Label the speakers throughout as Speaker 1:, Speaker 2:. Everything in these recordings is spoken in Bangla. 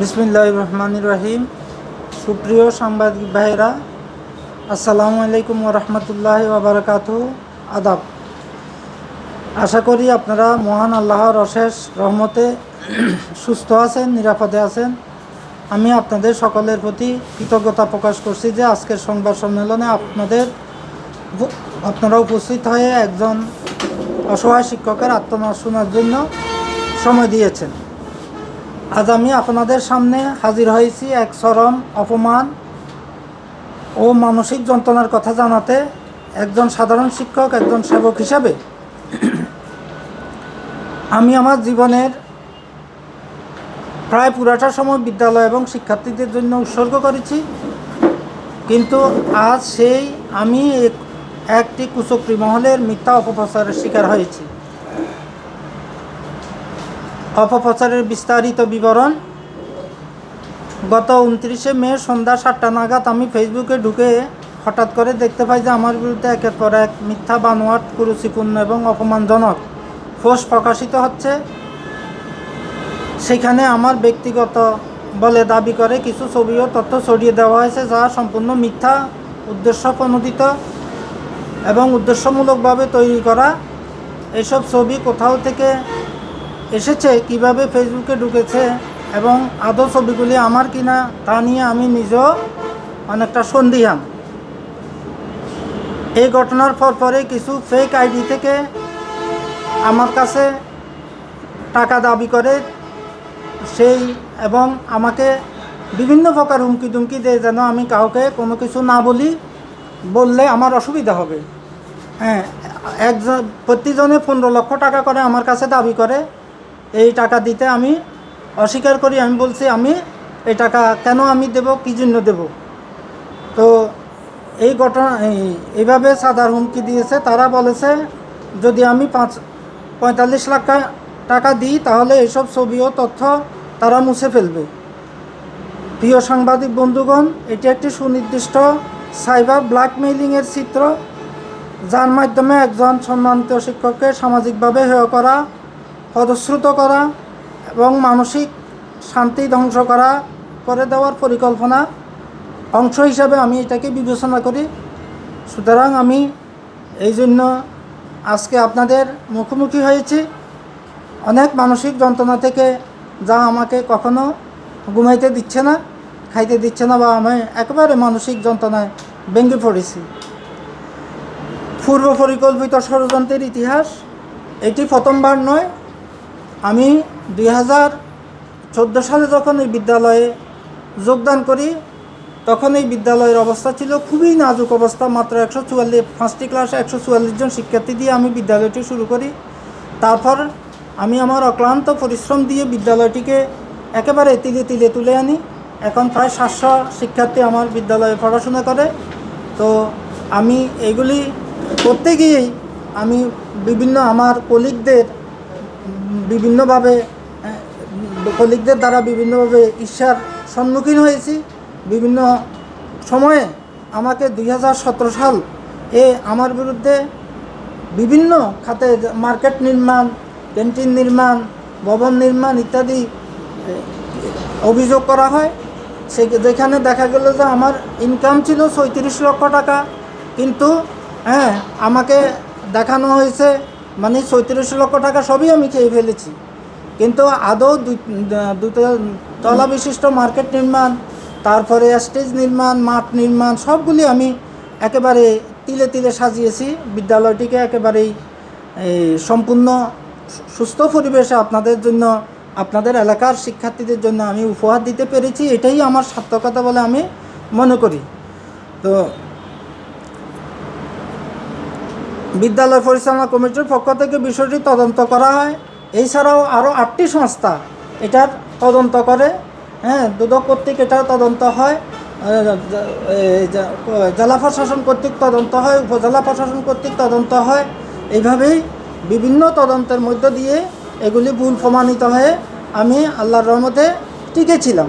Speaker 1: বিসমিল্লাহ রহমান রহিম। সুপ্রিয় সাংবাদিক ভাইরা আসসালামু আলাইকুম রহমতুল্লাহ ওবরাকাত আদাব। আশা করি আপনারা মহান আল্লাহর অশেষ রহমতে সুস্থ আছেন, নিরাপদে আছেন। আমি আপনাদের সকলের প্রতি কৃতজ্ঞতা প্রকাশ করছি যে আজকের সংবাদ সম্মেলনে আপনাদের আপনারা উপস্থিত হয়ে একজন অসহায় শিক্ষকের আত্মনাদ শোনার জন্য সময় দিয়েছেন। আজ আমি আপনাদের সামনে হাজির হয়েছি এক চরম অপমান ও মানসিক যন্ত্রণার কথা জানাতে একজন সাধারণ শিক্ষক, একজন সেবক হিসাবে। আমি আমার জীবনের প্রায় পুরাটা সময় বিদ্যালয় এবং শিক্ষার্থীদের জন্য উৎসর্গ করেছি। কিন্তু আজ সেই আমি এক- একটি কুচক্রি মহলের মিথ্যা অপপ্রচারের শিকার হয়েছি। অপপ্রচারের বিস্তারিত বিবরণ। গত উনত্রিশে মে সন্ধ্যা সাতটা নাগাদ আমি ফেসবুকে ঢুকে হঠাৎ করে দেখতে পাই যে আমার বিরুদ্ধে একের পর এক মিথ্যা, বানোয়াট, কুরুচিপূর্ণ এবং অপমানজনক পোস্ট প্রকাশিত হচ্ছে। সেখানে আমার ব্যক্তিগত বলে দাবি করে, কিছু ছবি ও তথ্য ছড়িয়ে দেওয়া হয়েছে যা সম্পূর্ণ মিথ্যা উদ্দেশ্য প্রণোদিত এবং উদ্দেশ্যমূলকভাবে তৈরি করা। এসব ছবি কোথাও থেকে এসেছে, কীভাবে ফেসবুকে ঢুকেছে এবং আদৌ ছবিগুলি আমার কিনা তা নিয়ে আমি নিজেও অনেকটা সন্দিহান। এই ঘটনার পর পরে কিছু ফেক আইডি থেকে আমার কাছে টাকা দাবি করে সেই এবং আমাকে বিভিন্ন প্রকার হুমকি দুমকি দেয় যেন আমি কাউকে কোনো কিছু না বলি, বললে আমার অসুবিধা হবে। হ্যাঁ একজন প্রতিজনে পনেরো লক্ষ টাকা করে আমার কাছে দাবি করে। এই টাকা দিতে আমি অস্বীকার করি, আমি বলছি আমি এই টাকা কেন আমি দেব, কী জন্য দেব? তো এই ঘটনা, এই- এইভাবে সাদার হুমকি দিয়েছে। তারা বলেছে, যদি আমি পাঁচ, পঁয়তাল্লিশ লাখ টাকা দিই, তাহলে এইসব ছবি ও তথ্য তারা মুছে ফেলবে। প্রিয় সাংবাদিক বন্ধুগণ, এটি একটি সুনির্দিষ্ট সাইবার ব্ল্যাকমেইলিংয়ের চিত্র, যার মাধ্যমে একজন সম্মানিত শিক্ষককে সামাজিকভাবে হেয় করা পদশ্রুত করা এবং মানসিক শান্তি ধ্বংস করা করে দেওয়ার পরিকল্পনা অংশ হিসাবে আমি এটাকে বিবেচনা করি। সুতরাং আমি এই জন্য আজকে আপনাদের মুখোমুখি হয়েছি। অনেক মানসিক যন্ত্রণা থেকে যা আমাকে কখনো ঘুমাইতে দিচ্ছে না, খাইতে দিচ্ছে না বা আমি একেবারে মানসিক যন্ত্রণায় ভেঙে পড়েছি। পূর্ব পরিকল্পিত ষড়যন্ত্রের ইতিহাস এটি প্রথমবার নয় আমি দুই হাজার চোদ্দ সালে যখন এই বিদ্যালয়ে যোগদান করি, তখন এই বিদ্যালয়ের অবস্থা ছিল খুবই নাজুক অবস্থা। মাত্র একশো চুয়াল্লিশ পাঁচটি ক্লাসে একশো চুয়াল্লিশ জন শিক্ষার্থী দিয়ে আমি বিদ্যালয়টি শুরু করি। তারপর আমি আমার অক্লান্ত পরিশ্রম দিয়ে বিদ্যালয়টিকে একেবারে তিলে তিলে তুলে আনি। এখন প্রায় সাতশো শিক্ষার্থী আমার বিদ্যালয়ে পড়াশোনা করে। তো আমি এগুলি করতে গিয়েই আমি বিভিন্ন আমার কলিগদের বিভিন্নভাবে কলিগদের দ্বারা বিভিন্নভাবে ঈর্ষার সম্মুখীন হয়েছি। বিভিন্ন সময়ে আমাকে দুই হাজার সতেরো সাল এ আমার বিরুদ্ধে বিভিন্ন খাতে মার্কেট নির্মাণ, ক্যান্টিন নির্মাণ, ভবন নির্মাণ ইত্যাদি অভিযোগ করা হয়। সে যেখানে দেখা গেল যে আমার ইনকাম ছিল ছয়ত্রিশ লক্ষ টাকা। কিন্তু হ্যাঁ আমাকে দেখানো হয়েছে মানে ছয়ত্রিশ লক্ষ টাকা সবই আমি খেয়ে ফেলেছি। কিন্তু আদৌ দুটো তলা বিশিষ্ট মার্কেট নির্মাণ, তারপরে স্টেজ নির্মাণ, মাঠ নির্মাণ, সবগুলি আমি একেবারে তিলে তিলে সাজিয়েছি। বিদ্যালয়টিকে একেবারেই সম্পূর্ণ সুস্থ পরিবেশে আপনাদের জন্য, আপনাদের এলাকার শিক্ষার্থীদের জন্য আমি উপহার দিতে পেরেছি। এটাই আমার সার্থকতা বলে আমি মনে করি। তো বিদ্যালয় পরিচালনা কমিটির পক্ষ থেকে বিষয়টি তদন্ত করা হয়। এছাড়াও আরও আটটি সংস্থা এটার তদন্ত করে। হ্যাঁ দুদক কর্তৃক এটার তদন্ত হয়। জেলা প্রশাসন কর্তৃক তদন্ত হয়, উপজেলা প্রশাসন কর্তৃক তদন্ত হয়। এইভাবেই বিভিন্ন তদন্তের মধ্য দিয়ে এগুলি ভুল প্রমাণিত হয়ে আমি আল্লাহর রহমতে টিকেছিলাম।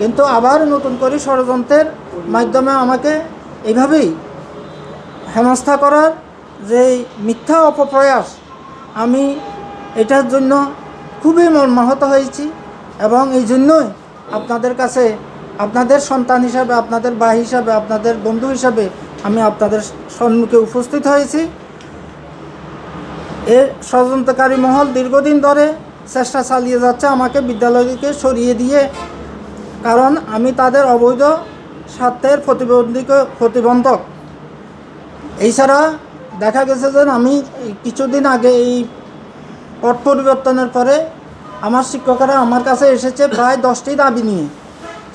Speaker 1: কিন্তু আবার নতুন করে ষড়যন্ত্রের মাধ্যমে আমাকে এইভাবেই হেনস্থা করার যে মিথ্যা অপপ্রয়াস, আমি এটার জন্য খুবই মর্মাহত হয়েছি এবং এই জন্যই আপনাদের কাছে, আপনাদের সন্তান হিসাবে, আপনাদের ভাই হিসাবে, আপনাদের বন্ধু হিসাবে আমি আপনাদের সম্মুখে উপস্থিত হয়েছি। এর ষড়যন্ত্রকারী মহল দীর্ঘদিন ধরে চেষ্টা চালিয়ে যাচ্ছে আমাকে বিদ্যালয় থেকে সরিয়ে দিয়ে। কারণ আমি তাদের অবৈধ স্বার্থের প্রতিবন্ধী প্রতিবন্ধক। এছাড়া দেখা গেছে যে আমি কিছুদিন আগে এই পট পরিবর্তনের পরে আমার শিক্ষকরা আমার কাছে এসেছে প্রায় দশটি দাবি নিয়ে।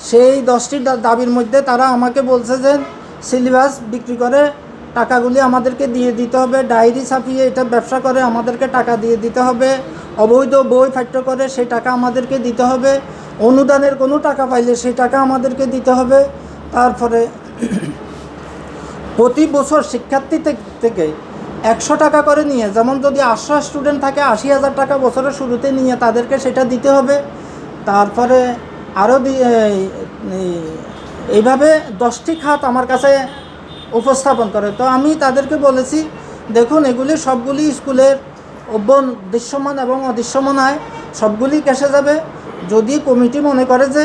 Speaker 1: সেই দশটি দাবির মধ্যে তারা আমাকে বলছে যে সিলেবাস বিক্রি করে টাকাগুলি আমাদেরকে দিয়ে দিতে হবে, ডায়েরি ছাপিয়ে এটা ব্যবসা করে আমাদেরকে টাকা দিয়ে দিতে হবে, অবৈধ বই পাঠ্য করে সেই টাকা আমাদেরকে দিতে হবে, অনুদানের কোনো টাকা পাইলে সেই টাকা আমাদেরকে দিতে হবে, তারপরে প্রতি বছর শিক্ষার্থী থেকে একশো টাকা করে নিয়ে, যেমন যদি আটশো স্টুডেন্ট থাকে আশি হাজার টাকা বছরের শুরুতে নিয়ে তাদেরকে সেটা দিতে হবে। তারপরে আরও এইভাবে দশটি খাত আমার কাছে উপস্থাপন করে। তো আমি তাদেরকে বলেছি, দেখুন এগুলি সবগুলি স্কুলের অভ্য দৃশ্যমান এবং অদৃশ্যমান হয়, সবগুলি ক্যাশে যাবে। যদি কমিটি মনে করে যে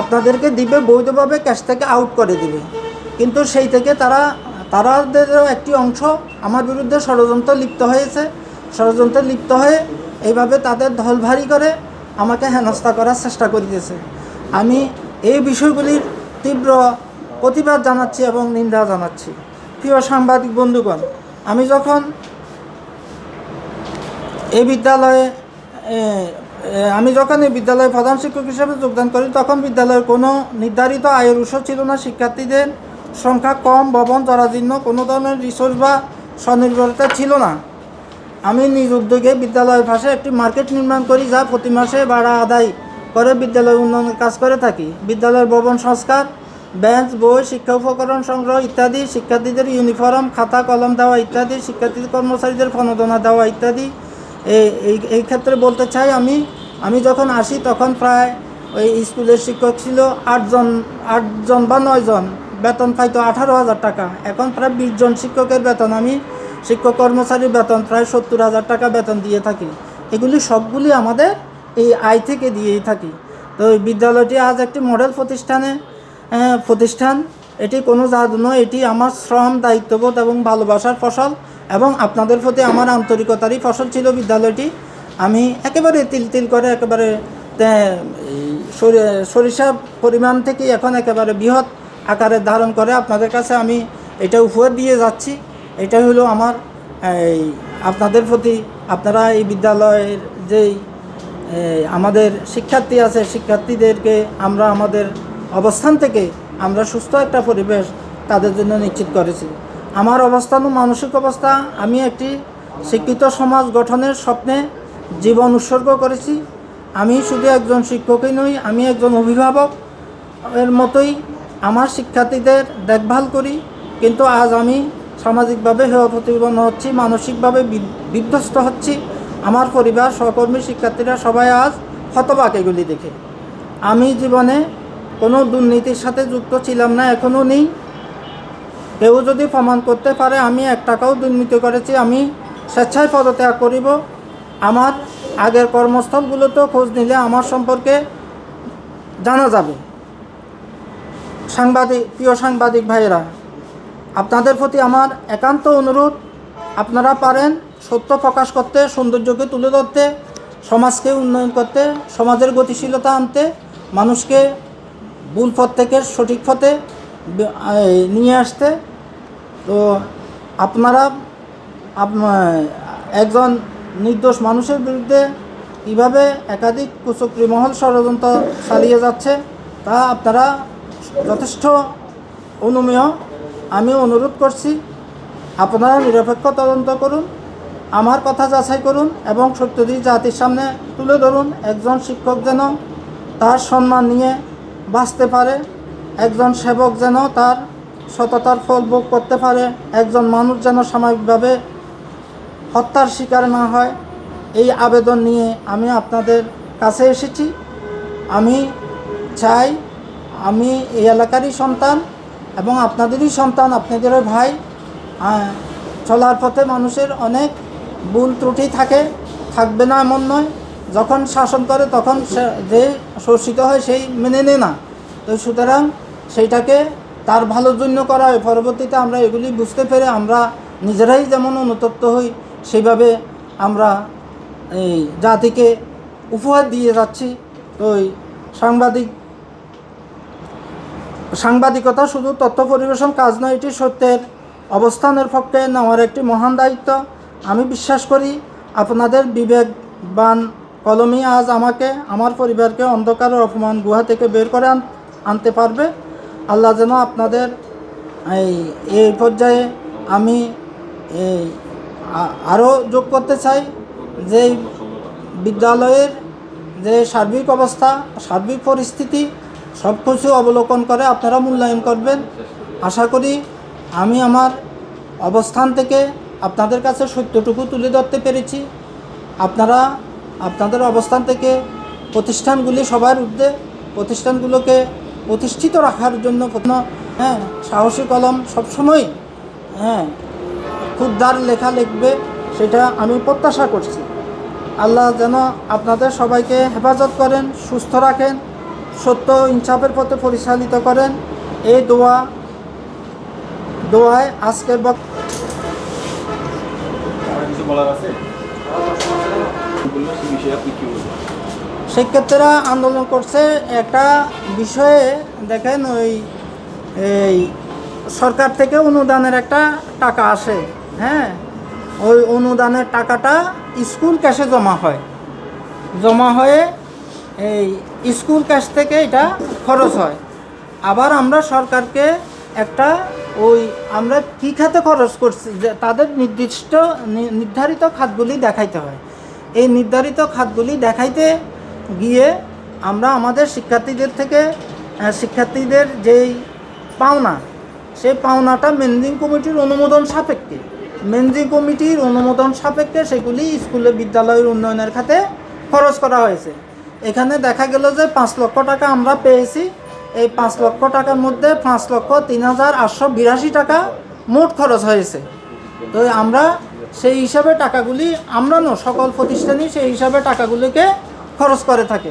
Speaker 1: আপনাদেরকে দিবে বৈধভাবে ক্যাশ থেকে আউট করে দিবে। কিন্তু সেই থেকে তারা তারাদেরও একটি অংশ আমার বিরুদ্ধে ষড়যন্ত্র লিপ্ত হয়েছে। ষড়যন্ত্রে লিপ্ত হয়ে এইভাবে তাদের ঢল ভারী করে আমাকে হেনস্থা করার চেষ্টা করিতেছে। আমি এই বিষয়গুলির তীব্র প্রতিবাদ জানাচ্ছি এবং নিন্দা জানাচ্ছি। প্রিয় সাংবাদিক বন্ধুগণ, আমি যখন এই বিদ্যালয়ে আমি যখন এই বিদ্যালয়ে প্রধান শিক্ষক হিসেবে যোগদান করি, তখন বিদ্যালয়ের কোনো নির্ধারিত আয়ের উৎস ছিল না। শিক্ষার্থীদের সংখ্যা কম ভবন জরাজীর্ণ কোনো ধরনের রিসোর্স বা স্বনির্ভরতা ছিল না। আমি নিজ উদ্যোগে বিদ্যালয়ের পাশে একটি মার্কেট নির্মাণ করি যা প্রতি মাসে ভাড়া আদায় করে বিদ্যালয় উন্নয়নের কাজ করে থাকি। বিদ্যালয়ের ভবন সংস্কার, বেঞ্চ, বই, শিক্ষা উপকরণ সংগ্রহ ইত্যাদি, শিক্ষার্থীদের ইউনিফর্ম, খাতা, কলম দেওয়া ইত্যাদি শিক্ষার্থী কর্মচারীদের প্রণোদনা দেওয়া ইত্যাদি। এই- এই ক্ষেত্রে বলতে চাই আমি আমি যখন আসি তখন প্রায় ওই স্কুলের শিক্ষক ছিল আটজন আটজন বা নয়জন। বেতন পাইতো আঠারো হাজার টাকা। এখন প্রায় বিশ জন শিক্ষকের বেতন। আমি শিক্ষক কর্মচারীর বেতন প্রায় সত্তর হাজার টাকা বেতন দিয়ে থাকি। এগুলি সবগুলি আমাদের এই আয় থেকে দিয়েই থাকি। তো বিদ্যালয়টি আজ একটি মডেল প্রতিষ্ঠানে প্রতিষ্ঠান। এটি কোনো জাদু নয়, এটি আমার শ্রম, দায়িত্ববোধ এবং ভালোবাসার ফসল এবং আপনাদের প্রতি আমার আন্তরিকতারই ফসল ছিল বিদ্যালয়টি। আমি একেবারে তিল তিল করে একেবারে সরিষা পরিমাণ থেকে এখন একেবারে বৃহৎ আকারে ধারণ করে আপনাদের কাছে আমি এটা উপহার দিয়ে যাচ্ছি। এটা হলো আমার, এই, আপনাদের প্রতি আপনারা এই বিদ্যালয়ের যেই আমাদের শিক্ষার্থী আছে, শিক্ষার্থীদেরকে আমরা আমাদের অবস্থান থেকে আমরা সুস্থ একটা পরিবেশ তাদের জন্য নিশ্চিত করেছি। আমার অবস্থান ও মানসিক অবস্থা, আমি একটি শিক্ষিত সমাজ গঠনের স্বপ্নে জীবন উৎসর্গ করেছি। আমি শুধু একজন শিক্ষকই নই, আমি একজন অভিভাবক এর মতোই আমার শিক্ষার্থীদের দেখভাল করি, কিন্তু আজ আমি সামাজিকভাবে হেয় প্রতিপন্ন হচ্ছি, মানসিকভাবে বিধ্বস্ত হচ্ছি। আমার পরিবার, সহকর্মী, শিক্ষার্থীরা সবাই আজ হতবাক এগুলি দেখে। আমি জীবনে কোনো দুর্নীতির সাথে যুক্ত ছিলাম না এখনও নেই। কেউ যদি প্রমাণ করতে পারে আমি এক টাকাও দুর্নীতি করেছি, আমি স্বেচ্ছায় পদত্যাগ করিব। আমার আগের কর্মস্থলগুলোতেও খোঁজ নিলে আমার সম্পর্কে জানা যাবে। সাংবাদিক, প্রিয় সাংবাদিক ভাইয়েরা, আপনাদের প্রতি আমার একান্ত অনুরোধ, আপনারা পারেন সত্য প্রকাশ করতে, সৌন্দর্যকে তুলে ধরতে, সমাজকে উন্নয়ন করতে, সমাজের গতিশীলতা আনতে, মানুষকে ভুল পথ থেকে সঠিক পথে নিয়ে আসতে। তো আপনারা একজন নির্দোষ মানুষের বিরুদ্ধে কীভাবে একাধিক কুচক্রি মহল ষড়যন্ত্র চালিয়ে যাচ্ছে, তা আপনারা যথেষ্ট অনুমেয়। আমি অনুরোধ করছি, আপনারা নিরপেক্ষ তদন্ত করুন, আমার কথা যাচাই করুন এবং সত্যদি জাতির সামনে তুলে ধরুন। একজন শিক্ষক যেন তার সম্মান নিয়ে বাঁচতে পারে, একজন সেবক যেন তার সততার ফল ভোগ করতে পারে, একজন মানুষ যেন সাময়িকভাবে হত্যার শিকার না হয়। এই আবেদন নিয়ে আমি আপনাদের কাছে এসেছি। আমি চাই আমি এই এলাকারই সন্তান এবং আপনাদেরই সন্তান, আপনাদেরও ভাই। চলার পথে মানুষের অনেক ভুল ত্রুটি থাকে, থাকবে না এমন নয়। যখন শাসন করে তখন যে শোষিত হয় সেই মেনে নেয় না। তো সুতরাং সেইটাকে তার ভালোর জন্য করা হয়। পরবর্তীতে আমরা এগুলি বুঝতে পেরে আমরা নিজেরাই যেমন অনুতপ্ত হই, সেইভাবে আমরা এই জাতিকে উপহার দিয়ে যাচ্ছি। তো এই সাংবাদিক সাংবাদিকতা শুধু তথ্য পরিবেশন কাজ নয়, এটি সত্যের অবস্থানের পক্ষে নেওয়ার একটি মহান দায়িত্ব। আমি বিশ্বাস করি আপনাদের বিবেকবান কলমই আজ আমাকে, আমার পরিবারকে অন্ধকার অপমান গুহা থেকে বের করে আনতে পারবে। আল্লাহ যেন আপনাদের এই এই পর্যায়ে আমি এই আরও যোগ করতে চাই যে বিদ্যালয়ের যে সার্বিক অবস্থা, সার্বিক পরিস্থিতি সব কিছু অবলোকন করে আপনারা মূল্যায়ন করবেন। আশা করি আমি আমার অবস্থান থেকে আপনাদের কাছে সত্যটুকু তুলে ধরতে পেরেছি। আপনারা আপনাদের অবস্থান থেকে প্রতিষ্ঠানগুলি সবার ঊর্ধ্বে, প্রতিষ্ঠানগুলোকে প্রতিষ্ঠিত রাখার জন্য হ্যাঁ সাহসী কলম সবসময় হ্যাঁ ক্ষুদ্রার লেখা লিখবে সেটা আমি প্রত্যাশা করছি। আল্লাহ যেন আপনাদের সবাইকে হেফাজত করেন, সুস্থ রাখেন। সত্য ইনসাফের পথে পরিচালিত করেন। এই দোয়া, দোয়ায় আজকের শিক্ষার্থীরা আন্দোলন করছে। একটা বিষয়ে দেখেন ওই, এই সরকার থেকে অনুদানের একটা টাকা আসে হ্যাঁ? ওই অনুদানের টাকাটা স্কুল ক্যাশে জমা হয়। জমা হয়ে এই স্কুল ক্যাশ থেকে এটা খরচ হয়। আবার আমরা সরকারকে একটা ওই আমরা কী খাতে খরচ করছি, যে তাদের নির্দিষ্ট নির্ধারিত খাতগুলি দেখাইতে হয়। এই নির্ধারিত খাতগুলি দেখাইতে গিয়ে আমরা আমাদের শিক্ষার্থীদের থেকে শিক্ষার্থীদের যেই পাওনা, সেই পাওনাটা মেনজিং কমিটির অনুমোদন সাপেক্ষে। মেনজিং কমিটির অনুমোদন সাপেক্ষে সেগুলি স্কুলে বিদ্যালয়ের উন্নয়নের খাতে খরচ করা হয়েছে। এখানে দেখা গেল যে পাঁচ লক্ষ টাকা আমরা পেয়েছি। এই পাঁচ লক্ষ টাকার মধ্যে পাঁচ লক্ষ তিন হাজার আটশো বিরাশি টাকা মোট খরচ হয়েছে। তো আমরা সেই হিসাবে টাকাগুলি আমরা ন সকল প্রতিষ্ঠানই সেই হিসাবে টাকাগুলিকে খরচ করে থাকে।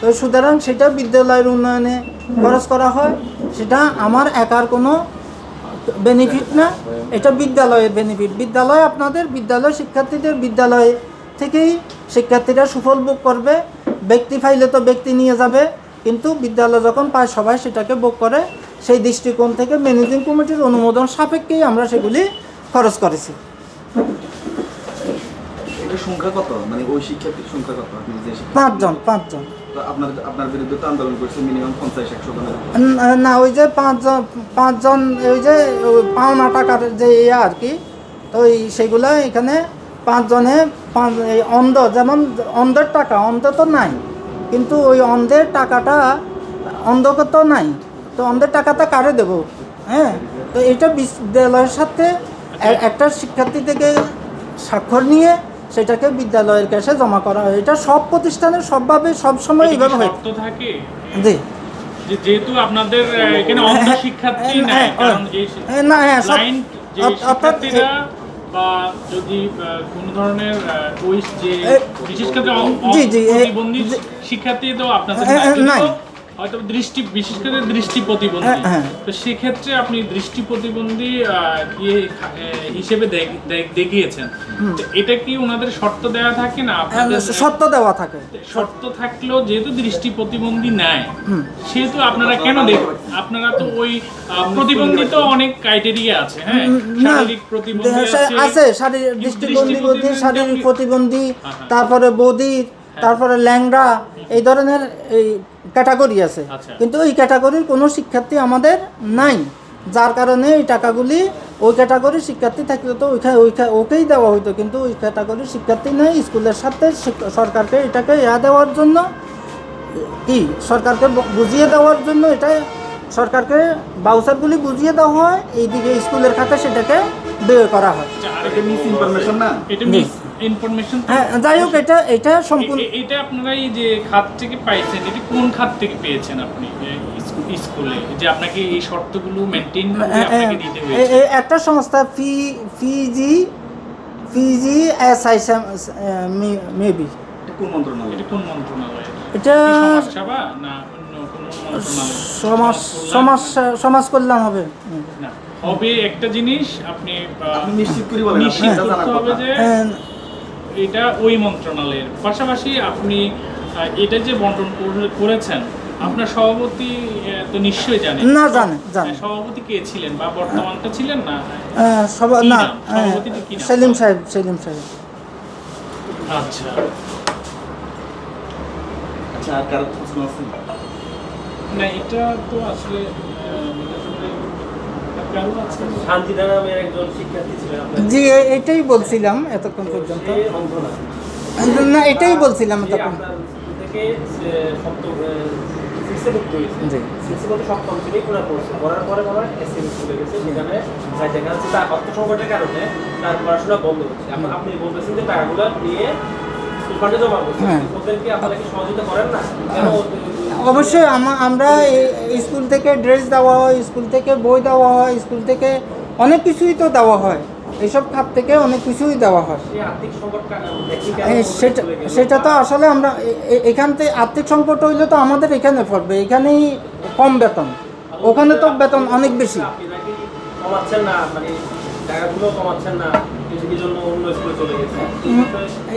Speaker 1: তো সুতরাং সেটা বিদ্যালয়ের উন্নয়নে খরচ করা হয়। সেটা আমার একার কোনো বেনিফিট না। এটা বিদ্যালয়ের বেনিফিট বিদ্যালয় আপনাদের, বিদ্যালয় শিক্ষার্থীদের বিদ্যালয় থেকেই শিক্ষার্থীরা সুফল ভোগ করবে। ব্যক্তি ফাইলে তো ব্যক্তি নিয়ে যাবে কিন্তু বিদ্যালয় যখন পায় সবাই সেটাকে ভোগ করে সেই দৃষ্টিকোণ থেকে ম্যানেজিং কমিটির অনুমোদন সাপেক্ষেই আমরা সেগুলি খরচ করেছি।
Speaker 2: সংখ্যা কত? মানে ওই শিক্ষার্থীর সংখ্যা কত? আপনি যে
Speaker 1: পাঁচজন পাঁচজন।
Speaker 2: তো আপনার আপনার বিরুদ্ধে তো আন্দোলন করছে মিনিমাম পঞ্চাশ একশো
Speaker 1: না ওই যে পাঁচজন পাঁচজন ওই যে পাওনা টাকার যে ইয়ে আর কি তো ওই সেগুলো এখানে পাঁচজনে পাঁচ এই অন্ধ যেমন অন্ধের টাকা অন্ধ তো নাই। কিন্তু ওই অন্ধের টাকাটা অন্ধকে তো নাই। তো অন্ধের টাকাটা কারে দেব? হ্যাঁ? তো এটা বিদ্যালয়ের সাথে একটা শিক্ষার্থী থেকে স্বাক্ষর নিয়ে সেটাকে বিদ্যালয়ের কাছে জমা করা হয়। এটা সব প্রতিষ্ঠানের সবভাবে সবসময় এইভাবে হয়। জি।
Speaker 3: যেহেতু আপনাদের এখানে অন্ধ শিক্ষার্থী
Speaker 1: হ্যাঁ,
Speaker 3: নাই
Speaker 1: হ্যাঁ,
Speaker 3: কারণ এই
Speaker 1: হ্যাঁ, না হ্যাঁ
Speaker 3: যে
Speaker 1: অর্থাৎ
Speaker 3: শিক্ষার্থীরা বা যদি কোনো ধরনের যে বিশেষ
Speaker 1: জি-
Speaker 3: শিক্ষার্থী তো আপনাদের হয়তো দৃষ্টি বিশেষ করে দৃষ্টি প্রতিবন্ধী।
Speaker 1: হ্যাঁ, হ্যাঁ।
Speaker 3: তো সেক্ষেত্রে আপনি দৃষ্টি প্রতিবন্ধী হিসেবে দেখ- দেখ- দেখিয়েছেন। এটা কি ওনাদের শর্ত দেওয়া থাকে না আপনাদের?
Speaker 1: সত্য দেওয়া থাকে।
Speaker 3: শর্ত থাকলেও যেহেতু দৃষ্টি প্রতিবন্ধী নাই সেহেতু আপনারা কেন দেখ আপনারা তো ওই প্রতিবন্ধী তো অনেক ক্রাইটেরিয়া আছে হ্যাঁ? শারীরিক প্রতিবন্ধী আছে।
Speaker 1: শারীরিক
Speaker 3: দৃষ্টি প্রতিবন্ধী
Speaker 1: শারীরিক প্রতিবন্ধী
Speaker 3: হ্যাঁ, হ্যাঁ।
Speaker 1: তারপরে বধির তারপরে ল্যাংড়া এই ধরনের এই ক্যাটাগরি আছে।
Speaker 3: আচ্ছা।
Speaker 1: কিন্তু এই ক্যাটাগরির কোনো শিক্ষার্থী আমাদের নাই। যার কারণে এই টাকাগুলি ওই ক্যাটাগরির শিক্ষার্থী থাকলে তো ওইখানে ওইখানে ওকেই দেওয়া হতো কিন্তু ওই ক্যাটাগরির শিক্ষার্থী নেই স্কুলের সাথে সরকারকে এটাকে ইয়া দেওয়ার জন্য। কি? সরকারকে বুঝিয়ে দেওয়ার জন্য এটা সরকারকে বাউচারগুলি বুঝিয়ে দেওয়া হয়। এইদিকে স্কুলের খাতে সেটাকে ব্যয় করা হয়।
Speaker 3: আচ্ছা,
Speaker 2: এটা মিস ইনফরমেশন না?
Speaker 3: এটা মিস ইনফরমেশন
Speaker 1: হ্যাঁ যাই হোক এটা এটা সম্পূর্ণ
Speaker 3: এটা আপনারা এই যে খাত থেকে পাইছেন এটা কোন খাত থেকে পেয়েছেন আপনি? স্কুলে যে আপনাকে এই শর্তগুলো মেনটেন করে
Speaker 1: এ- এ-
Speaker 3: আপনাকে দিতে হয়েছে।
Speaker 1: একটা সংস্থা ফি ফিজি ফিজি এস আই মেবি।
Speaker 2: কোন মন্ত্রণালয়?
Speaker 3: এটা কোন মন্ত্রণালয়?
Speaker 1: এটা
Speaker 3: সমাজসেবা না অন্য কোনো মন্ত্রণালয়?
Speaker 1: সমাজ সমাজ সমাজ কল্যাণ হবে।
Speaker 3: হবে একটা জিনিস আপনি
Speaker 2: নিশ্চিত করে বলেন
Speaker 3: নিশ্চিত করতে হবে যে
Speaker 1: হ্যাঁ,
Speaker 3: এটা ওই মন্ত্রণালয়ের। পাশাপাশি আপনি এটা যে বন্টন করেছেন আপনার সভাপতি তো নিশ্চয়ই জানেন।
Speaker 1: না জানে জানে।
Speaker 3: হ্যাঁ, সভাপতি কে ছিলেন বা বর্তমানটা ছিলেন না?
Speaker 1: সব- না? হ্যাঁ? সেলিম সাহেব সেলিম সাহেব।
Speaker 3: আচ্ছা।
Speaker 2: আচ্ছা আর কারও প্রশ্ন আছে?
Speaker 3: না এটা তো আসলে আহ, এটা আসলে কারও আছে
Speaker 4: শান্তিদা নামের একজন শিক্ষার্থী ছিলেন আপনার
Speaker 1: জি এটাই বলছিলাম এতক্ষণ পর্যন্ত।
Speaker 4: না।
Speaker 1: এটাই বলছিলাম এতক্ষণ। অবশ্যই আমরা এই স্কুল থেকে ড্রেস দেওয়া হয় স্কুল থেকে বই দেওয়া হয় স্কুল থেকে অনেক কিছুই তো দেওয়া হয়। এইসব খাত থেকে অনেক কিছুই দেওয়া হয়। সেটা সেটা তো আসলে আমরা এখান থেকে আর্থিক সংকট হইলে তো আমাদের এখানে পড়বে। এখানেই কম বেতন। ওখানে তো বেতন অনেক বেশি।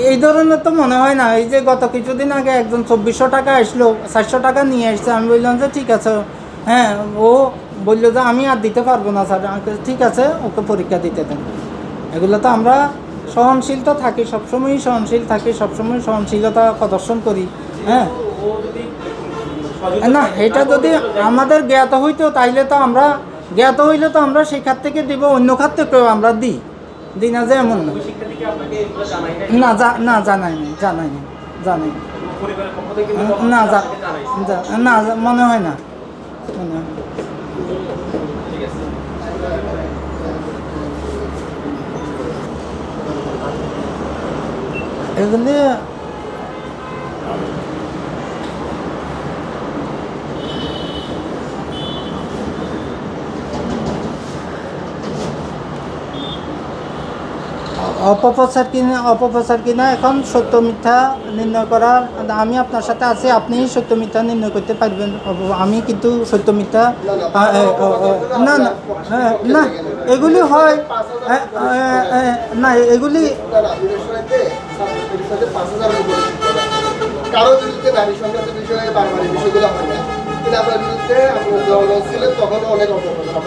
Speaker 4: এই
Speaker 1: ধরনের তো মনে হয় না এই যে গত কিছুদিন আগে একজন চব্বিশশো টাকা আসলো চারশো টাকা নিয়ে আসছে আমি বললাম যে ঠিক আছে হ্যাঁ ও বলল যে আমি আর দিতে পারব না স্যার ঠিক আছে ওকে পরীক্ষা দিতে দেন। এগুলো তো আমরা সহনশীল তো থাকি সবসময়ই সহনশীল থাকি সবসময় সহনশীলতা প্রদর্শন করি হ্যাঁ। না এটা যদি আমাদের জ্ঞাত হইতো তাইলে তো আমরা জ্ঞাত হইলে তো আমরা সেই খাত থেকে দিব, অন্য খাত থেকেও আমরা দিই। দিই না যে এমন না। না না, জানাই নাই জানাই নাই, জানাই না না মনে হয় না, মনে হয় অপপ্রচার কিনা অপপ্রচার কিনা এখন সত্য মিথ্যা নির্ণয় করার আমি আপনার সাথে আছি, আপনি সত্য মিথ্যা নির্ণয় করতে পারবেন। আমি কিন্তু সত্য মিথ্যা না না না, এগুলি হয় না, এগুলি
Speaker 5: বিরুদ্ধে নারী বিষয়ে বিষয়গুলো হয় না। কিন্তু আপনার বিরুদ্ধে আপনার তখন অনেক অপপ্রচার।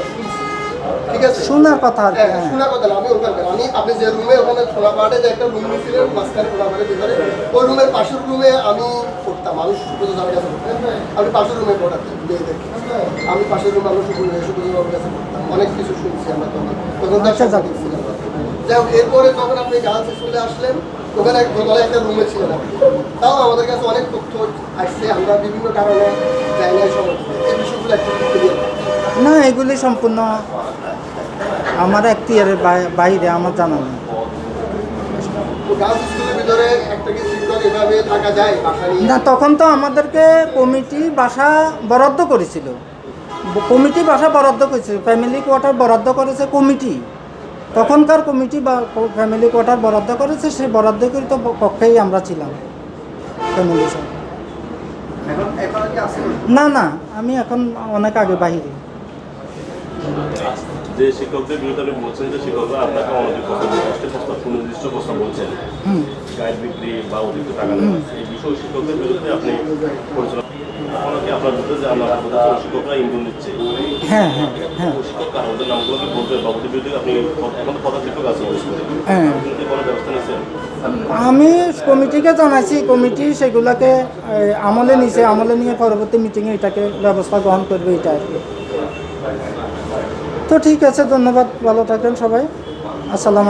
Speaker 5: ঠিক আছে?
Speaker 1: শোনার কথা আর
Speaker 5: হ্যাঁ। কথা আমি ওখানকার আমি আপনি যে রুমে ওখানে খোলা যে একটা রুম নিয়েছিলেন মাঝখানে খোলা ভিতরে ওই রুমের পাশের রুমে আমি পড়তাম। আমি সুব্রত স্যারের কাছে পড়তাম। আপনি পাশের রুমে পড়াতেন মেয়েদেরকে আমি পাশের রুমে আমরা সুব্রত সুব্রত বাবুর কাছে পড়তাম। অনেক কিছু শুনছি আমরা তখন। তখন তার সাংবাদিক যাই হোক এরপরে যখন আপনি গার্লস স্কুলে আসলেন ওখানে দোতলায় একটা রুমে আপনি। তাও আমাদের কাছে অনেক তথ্য আসছে। আমরা বিভিন্ন কারণে যাই নাই এই বিষয়গুলো একটু
Speaker 1: না এগুলি সম্পূর্ণ আমার এখতিয়ারের বাই- বাইরে আমার জানা নেই। না তখন তো আমাদেরকে কমিটি বাসা বরাদ্দ করেছিল। কমিটি বাসা বরাদ্দ করেছিল ফ্যামিলি কোয়ার্টার বরাদ্দ করেছে কমিটি। তখনকার কমিটি বা ফ্যামিলি কোয়ার্টার বরাদ্দ করেছে সেই বরাদ্দকৃত প- পক্ষেই আমরা ছিলাম ফ্যামিলি সহ
Speaker 5: এখন এখন কি আছে?
Speaker 1: না না আমি এখন অনেক আগে বাহিরে।
Speaker 6: যে শিক্ষকদের বিরুদ্ধে আপনি বলছেন যে শিক্ষকরা আপনাকে অনধিক কষ্টের প্রস্তাব সুনির্দিষ্ট প্রস্তাব বলছেন। গাইড বিক্রি বা অতিরিক্ত টাকা নেওয়া এই বিষয়ে শিক্ষকদের বিরুদ্ধে আপনি পরিচালনা অনেকে আপনার বিরুদ্ধে যে আমরা শিক্ষকরা ইন্ধন দিচ্ছে?
Speaker 1: হ্যাঁ হ্যাঁ হ্যাঁ।
Speaker 6: শিক্ষক কার? ওদের বলতে বা ওদের বিরুদ্ধে আপনি এখন কথা শিক্ষক আছে
Speaker 1: হ্যাঁ।
Speaker 6: কোনো ব্যবস্থা নিয়েছেন
Speaker 1: আমি কমিটিকে জানাইছি। কমিটি সেগুলোকে আমলে নিছে। আমলে নিয়ে পরবর্তী মিটিংয়ে এটাকে ব্যবস্থা গ্রহণ করবে এটা আর কি। তো ঠিক আছে ধন্যবাদ ভালো থাকেন সবাই। আসসালাম